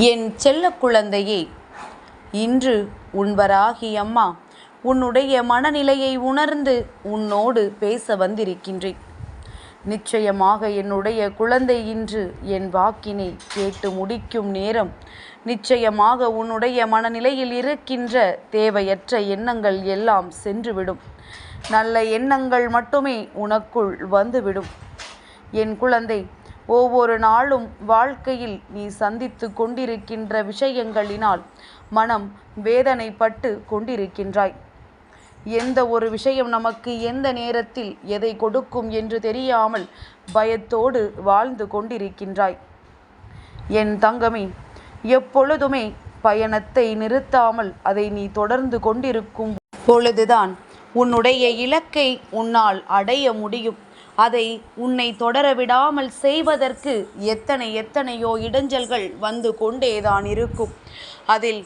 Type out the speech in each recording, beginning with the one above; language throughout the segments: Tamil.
என் செல்ல குழந்தையே இன்று உண்பராகி அம்மா உன்னுடைய மனநிலையை உணர்ந்து உன்னோடு பேச வந்திருக்கின்றேன். நிச்சயமாக என்னுடைய குழந்தை இன்று என் வாக்கினை கேட்டு முடிக்கும் நேரம் நிச்சயமாக உன்னுடைய மனநிலையில் இருக்கின்ற தேவையற்ற எண்ணங்கள் எல்லாம் சென்றுவிடும். நல்ல எண்ணங்கள் மட்டுமே உனக்குள் வந்துவிடும். என் குழந்தை ஒவ்வொரு நாளும் வாழ்க்கையில் நீ சந்தித்து கொண்டிருக்கின்ற விஷயங்களினால் மனம் வேதனைப்பட்டு கொண்டிருக்கின்றாய். எந்த ஒரு விஷயம் நமக்கு எந்த நேரத்தில் எதை கொடுக்கும் என்று தெரியாமல் பயத்தோடு வாழ்ந்து கொண்டிருக்கின்றாய். என் தங்கமே எப்பொழுதுமே பயணத்தை நிறுத்தாமல் அதை நீ தொடர்ந்து கொண்டிருக்கும் பொழுதுதான் உன்னுடைய இலக்கை உன்னால் அடைய முடியும். அதை உன்னை தொடர விடாமல் செய்வதற்கு எத்தனை எத்தனையோ இடைஞ்சல்கள் வந்து கொண்டேதான் இருக்கும். அதில்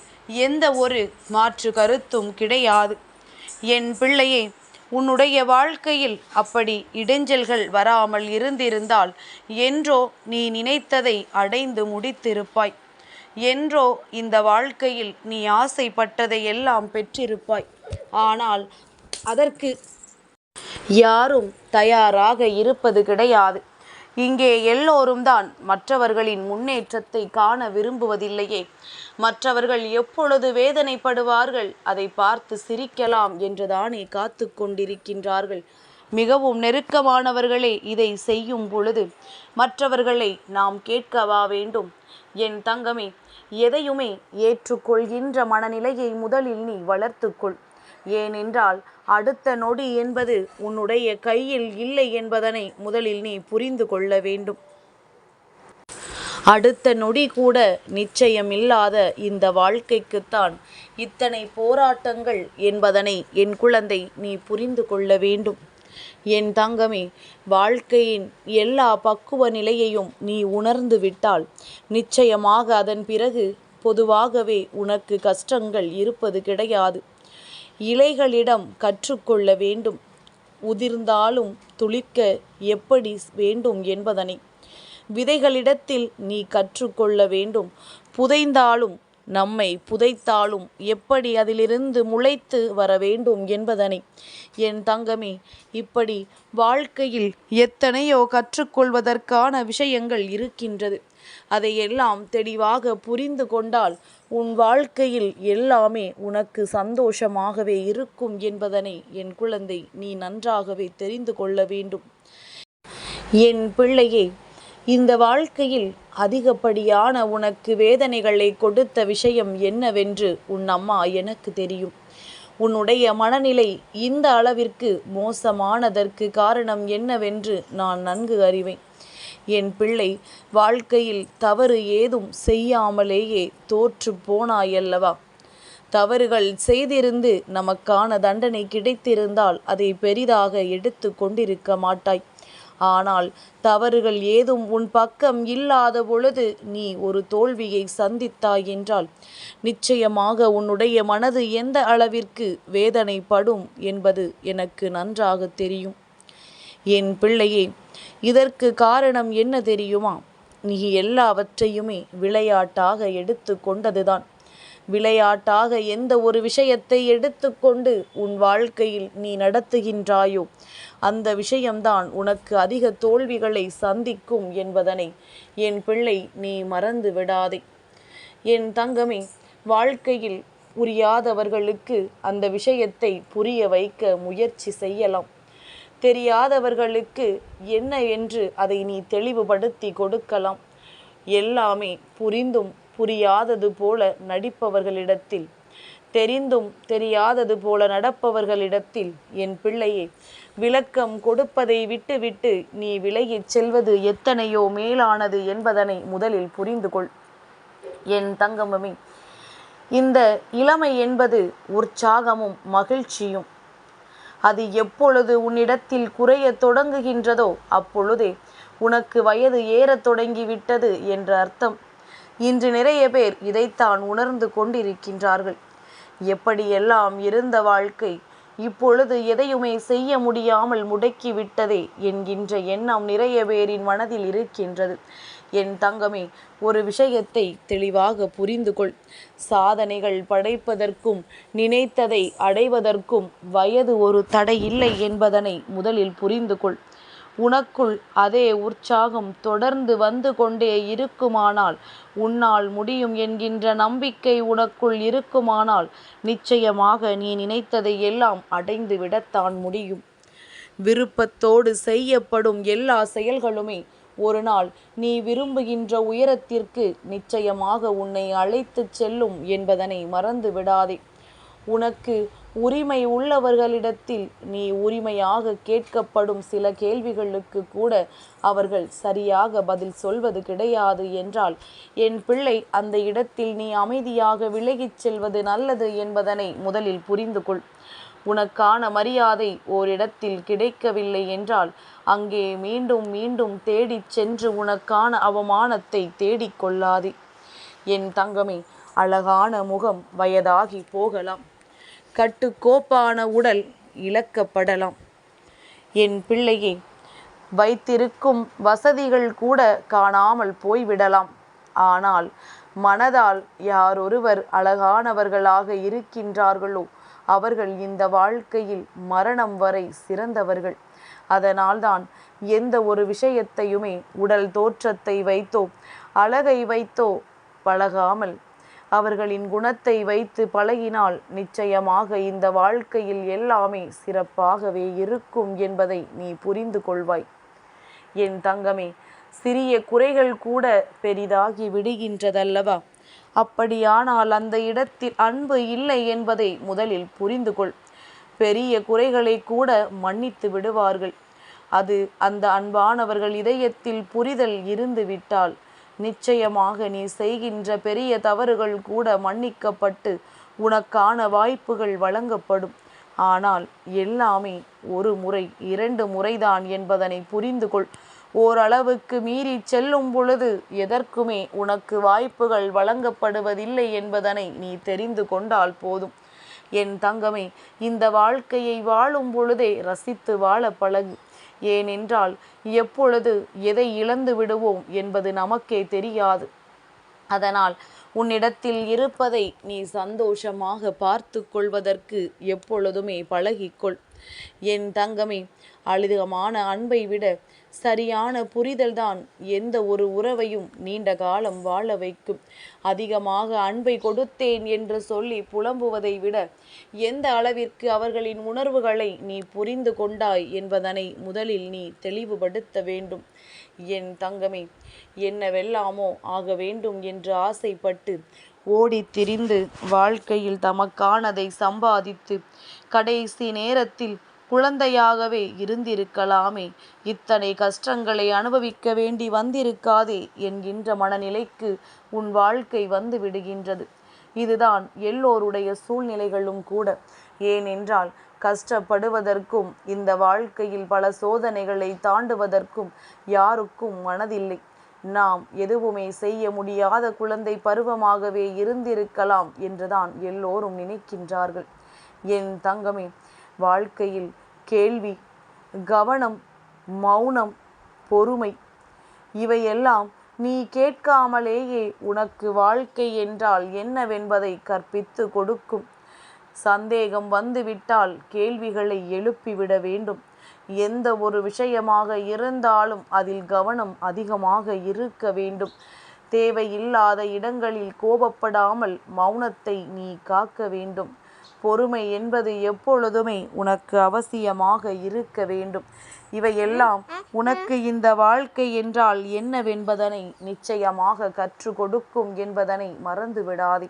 எந்த ஒரு மாற்று கருத்தும் கிடையாது. என் பிள்ளையே உன்னுடைய வாழ்க்கையில் அப்படி இடைஞ்சல்கள் வராமல் இருந்திருந்தால் என்றோ நீ நினைத்ததை அடைந்து முடித்திருப்பாய். என்றோ இந்த வாழ்க்கையில் நீ ஆசைப்பட்டதை எல்லாம் பெற்றிருப்பாய். ஆனால் அதற்கு யாரும் தயாராக இருப்பது கிடையாது. இங்கே எல்லோரும் தான் மற்றவர்களின் முன்னேற்றத்தை காண விரும்புவதில்லையே. மற்றவர்கள் எப்பொழுது வேதனைப்படுவார்கள் அதை பார்த்து சிரிக்கலாம் என்றுதானே காத்து கொண்டிருக்கின்றார்கள். மிகவும் நெருக்கமானவர்களே இதை செய்யும் பொழுது மற்றவர்களை நாம் கேட்கவா வேண்டும். என் தங்கமே எதையுமே ஏற்றுக்கொள்கின்ற மனநிலையை முதலில் நீ வளர்த்துக்கொள். ஏனென்றால் அடுத்த நொடி என்பது உன்னுடைய கையில் இல்லை என்பதனை முதலில் நீ புரிந்து கொள்ள வேண்டும். அடுத்த நொடி கூட நிச்சயமில்லாத இந்த வாழ்க்கைக்குத்தான் இத்தனை போராட்டங்கள் என்பதனை என் குழந்தை நீ புரிந்து கொள்ள வேண்டும். என் தங்கமே வாழ்க்கையின் எல்லா பக்குவ நிலையையும் நீ உணர்ந்து விட்டால் நிச்சயமாக அதன் பிறகு பொதுவாகவே உனக்கு கஷ்டங்கள் இருப்பது கிடையாது. இலைகளிடம் கற்றுக்கொள்ள வேண்டும். உதிர்ந்தாலும் துளிர்க்க எப்படி வேண்டும் என்பதனை. விதைகளிடத்தில் நீ கற்றுக்கொள்ள வேண்டும். புதைந்தாலும் நம்மை புதைத்தாலும் எப்படி அதிலிருந்து முளைத்து வர வேண்டும் என்பதனை. என் தங்கமே இப்படி வாழ்க்கையில் எத்தனையோ கற்றுக்கொள்வதற்கான விஷயங்கள் இருக்கின்றது. அதையெல்லாம் தெளிவாக புரிந்து கொண்டால் உன் வாழ்க்கையில் எல்லாமே உனக்கு சந்தோஷமாகவே இருக்கும் என்பதனை என் குழந்தை நீ நன்றாகவே தெரிந்து கொள்ள வேண்டும். என் பிள்ளையை இந்த வாழ்க்கையில் அதிகப்படியான உனக்கு வேதனைகளை கொடுத்த விஷயம் என்னவென்று உன் அம்மா எனக்கு தெரியும். உன்னுடைய மனநிலை இந்த அளவிற்கு மோசமானதற்கு காரணம் என்னவென்று நான் நன்கு அறிவேன். என் பிள்ளை வாழ்க்கையில் தவறு ஏதும் செய்யாமலேயே தோற்று போனாயல்லவா? தவறுகள் செய்திருந்து நமக்கான தண்டனை கிடைத்திருந்தால் அதை பெரிதாக எடுத்து கொண்டிருக்க மாட்டாய். ஆனால் தவறுகள் ஏதும் உன் பக்கம் இல்லாத பொழுது நீ ஒரு தோல்வியை சந்தித்தாய் என்றால் நிச்சயமாக உன்னுடைய மனது எந்த அளவிற்கு வேதனைப்படும் என்பது எனக்கு நன்றாக தெரியும். என் பிள்ளையே இதற்கு காரணம் என்ன தெரியுமா? நீ எல்லாவற்றையுமே விளையாட்டாக எடுத்து கொண்டதுதான். விளையாட்டாக எந்த ஒரு விஷயத்தை எடுத்துக்கொண்டு உன் வாழ்க்கையில் நீ நடத்துகின்றாயோ அந்த விஷயம்தான் உனக்கு அதிக தோல்விகளை சந்திக்கும் என்பதனை என் பிள்ளை நீ மறந்து விடாதே. என் தங்கமே வாழ்க்கையில் புரியாதவர்களுக்கு அந்த விஷயத்தை புரிய வைக்க முயற்சி செய்யலாம். தெரியாதவர்களுக்கு என்ன என்று அதை நீ தெளிவுபடுத்தி கொடுக்கலாம். எல்லாமே புரிந்தும் புரியாதது போல நடிப்பவர்களிடத்தில் தெரிந்தும் தெரியாதது போல நடப்பவர்களிடத்தில் என் பிள்ளையே விளக்கம் கொடுப்பதை விட்டுவிட்டு நீ விலகிச் செல்வது எத்தனையோ மேலானது என்பதனை முதலில் புரிந்து கொள் என் தங்கமமே இந்த இளமை என்பது உற்சாகமும் மகிழ்ச்சியும். அது எப்பொழுது உன்னிடத்தில் குறைய தொடங்குகின்றதோ அப்பொழுதே உனக்கு வயது ஏறத் தொடங்கிவிட்டது என்ற அர்த்தம். இன்று நிறைய பேர் இதைத்தான் உணர்ந்து கொண்டிருக்கின்றார்கள். எப்படியெல்லாம் இருந்த வாழ்க்கை இப்பொழுது எதையுமே செய்ய முடியாமல் முடக்கிவிட்டதே என்கின்ற எண்ணம் நிறைய பேரின் மனதில் இருக்கின்றது. என் தங்கமே ஒரு விஷயத்தை தெளிவாக புரிந்து கொள் சாதனைகள் படைப்பதற்கும் நினைத்ததை அடைவதற்கும் வயது ஒரு தடை இல்லை என்பதனை முதலில் புரிந்து கொள் உனக்குள் அதே உற்சாகம் தொடர்ந்து வந்து கொண்டே இருக்குமானால் உன்னால் முடியும் என்கின்ற நம்பிக்கை உனக்குள் இருக்குமானால் நிச்சயமாக நீ நினைத்ததை எல்லாம் அடைந்து விடத்தான் முடியும். விருப்பத்தோடு செய்யப்படும் எல்லா செயல்களுமே ஒரு நாள் நீ விரும்புகின்ற உயரத்திற்கு நிச்சயமாக உன்னை அழைத்துச் செல்லும் என்பதனை மறந்து விடாதே உனக்கு உரிமை உள்ளவர்களிடத்தில் நீ உரிமையாக கேட்கப்படும் சில கேள்விகளுக்கு கூட அவர்கள் சரியாக பதில் சொல்வது கிடையாது என்றால் என் பிள்ளை அந்த இடத்தில் நீ அமைதியாக விலகிச் செல்வது நல்லது என்பதனை முதலில் புரிந்து கொள். உனக்கான மரியாதை ஓரிடத்தில் கிடைக்கவில்லை என்றால் அங்கே மீண்டும் மீண்டும் தேடிச் சென்று உனக்கான அவமானத்தை தேடிக் கொள்ளாதே. என் தங்கமே அழகான முகம் வயதாகி போகலாம். கட்டுக்கோப்பான உடல் இழக்கப்படலாம். என் பிள்ளையே வைத்திருக்கும் வசதிகள் கூட காணாமல் போய்விடலாம். ஆனால் மனதால் யாரொருவர் அழகானவர்களாக இருக்கின்றார்களோ அவர்கள் இந்த வாழ்க்கையில் மரணம் வரை சிறந்தவர்கள். அதனால்தான் எந்த ஒரு விஷயத்தையுமே உடல் தோற்றத்தை வைத்தோ அழகை வைத்தோ பழகாமல் அவர்களின் குணத்தை வைத்து பழகினால் நிச்சயமாக இந்த வாழ்க்கையில் எல்லாமே சிறப்பாகவே இருக்கும் என்பதை நீ புரிந்து கொள்வாய். என் தங்கமே சிறிய குறைகள் கூட பெரிதாகி விடுகின்றதல்லவா? அப்படியானால் அந்த இடத்தில் அன்பு இல்லை என்பதை முதலில் புரிந்து கொள். பெரிய குறைகளை கூட மன்னித்து விடுவார்கள். அது அந்த அன்பானவர்கள் இதயத்தில் புரிதல் இருந்து விட்டால் நிச்சயமாக நீ செய்கின்ற பெரிய தவறுகள் கூட மன்னிக்கப்பட்டு உனக்கான வாய்ப்புகள் வழங்கப்படும். ஆனால் எல்லாமே ஒரு முறை இரண்டு முறைதான் என்பதனை புரிந்து கொள். ஓரளவுக்கு மீறி செல்லும் பொழுது எதற்குமே உனக்கு வாய்ப்புகள் வழங்கப்படுவதில்லை என்பதனை நீ தெரிந்து கொண்டால் போதும். என் தங்கமே இந்த வாழ்க்கையை வாழும் பொழுதே ரசித்து வாழ பழகு. ஏனென்றால் எப்பொழுது எதை இழந்து விடுவோம் என்பது நமக்கே தெரியாது. அதனால் உன்னிடத்தில் இருப்பதை நீ சந்தோஷமாக பார்த்து கொள்வதற்கு எப்பொழுதுமே பழகிக்கொள். என் தங்கமே அழுதமான அன்பை விட சரியான புரிதல்தான். எந்த ஒரு உறவையும் நீண்ட காலம் வாழ வைக்கும். அதிகமாக அன்பை கொடுத்தேன் என்று சொல்லி புலம்புவதை விட எந்த அளவிற்கு அவர்களின் உணர்வுகளை நீ புரிந்து கொண்டாய் என்பதனை முதலில் நீ தெளிவுபடுத்த வேண்டும். என் தங்கமே என்னவெல்லாமோ ஆக வேண்டும் என்று ஆசைப்பட்டு ஓடி திரிந்து வாழ்க்கையில் தமக்கானதை சம்பாதித்து கடைசி நேரத்தில் குழந்தையாகவே இருந்திருக்கலாமே. இத்தனை கஷ்டங்களை அனுபவிக்க வேண்டி வந்திருக்காதே என்கின்ற மனநிலைக்கு உன் வாழ்க்கை வந்து விடுகின்றது. இதுதான் எல்லோருடைய சூழ்நிலைகளும் கூட. ஏனென்றால் கஷ்டப்படுவதற்கும் இந்த வாழ்க்கையில் பல சோதனைகளை தாண்டுவதற்கும் யாருக்கும் மனதில்லை. நாம் எதுவுமே செய்ய முடியாத குழந்தை பருவமாகவே இருந்திருக்கலாம் என்றுதான் எல்லோரும் நினைக்கின்றார்கள். என் தங்கமே வாழ்க்கையில் கேள்வி கவனம் மௌனம் பொறுமை இவையெல்லாம் நீ கேட்காமலேயே உனக்கு வாழ்க்கை என்றால் என்னவென்பதை கற்பித்து கொடுக்கும். சந்தேகம் வந்துவிட்டால் கேள்விகளை எழுப்பிவிட வேண்டும். எந்த ஒரு விஷயமாக இருந்தாலும் அதில் கவனம் அதிகமாக இருக்க வேண்டும். தேவையில்லாத இடங்களில் கோபப்படாமல் மௌனத்தை நீ காக்க வேண்டும். பொறுமை என்பது எப்பொழுதுமே உனக்கு அவசியமாக இருக்க வேண்டும். இவையெல்லாம் உனக்கு இந்த வாழ்க்கை என்றால் என்னவென்பதனை நிச்சயமாக கற்றுக் கொடுக்கும் என்பதனை மறந்து விடாதே.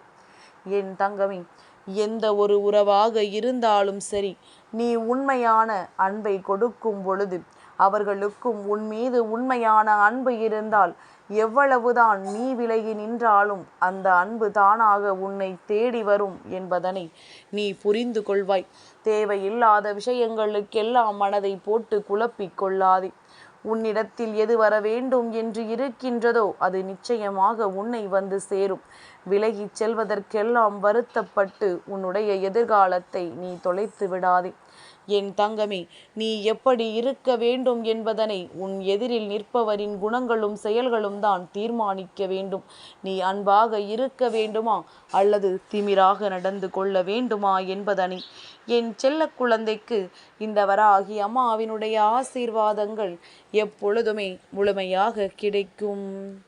என் தங்கமே எந்த ஒரு உறவாக இருந்தாலும் சரி நீ உண்மையான அன்பை கொடுக்கும் பொழுது அவர்களுக்கும் உன் மீது உண்மையான அன்பு இருந்தால் எவ்வளவுதான் நீ விலகி நின்றாலும் அந்த அன்பு தானாக உன்னை தேடி வரும் என்பதனை நீ புரிந்து கொள்வாய். தேவையில்லாத விஷயங்களுக்கெல்லாம் மனதை போட்டு குழப்பிக் கொள்ளாதே. உன்னிடத்தில் எது வர வேண்டும் என்று இருக்கின்றதோ அது நிச்சயமாக உன்னை வந்து சேரும். விலகிச் செல்வதற்கெல்லாம் வருத்தப்பட்டு உன்னுடைய எதிர்காலத்தை நீ தொலைத்து விடாதே. என் தங்கமே நீ எப்படி இருக்க வேண்டும் என்பதனை உன் எதிரில் நிற்பவரின் குணங்களும் செயல்களும் தான் தீர்மானிக்க வேண்டும். நீ அன்பாக இருக்க வேண்டுமா? அல்லது திமிராக நடந்து கொள்ள வேண்டுமா என்பதனை. என் செல்ல குழந்தைக்கு இந்த வராகி அம்மாவினுடைய ஆசீர்வாதங்கள் எப்பொழுதுமே முழுமையாக கிடைக்கும்.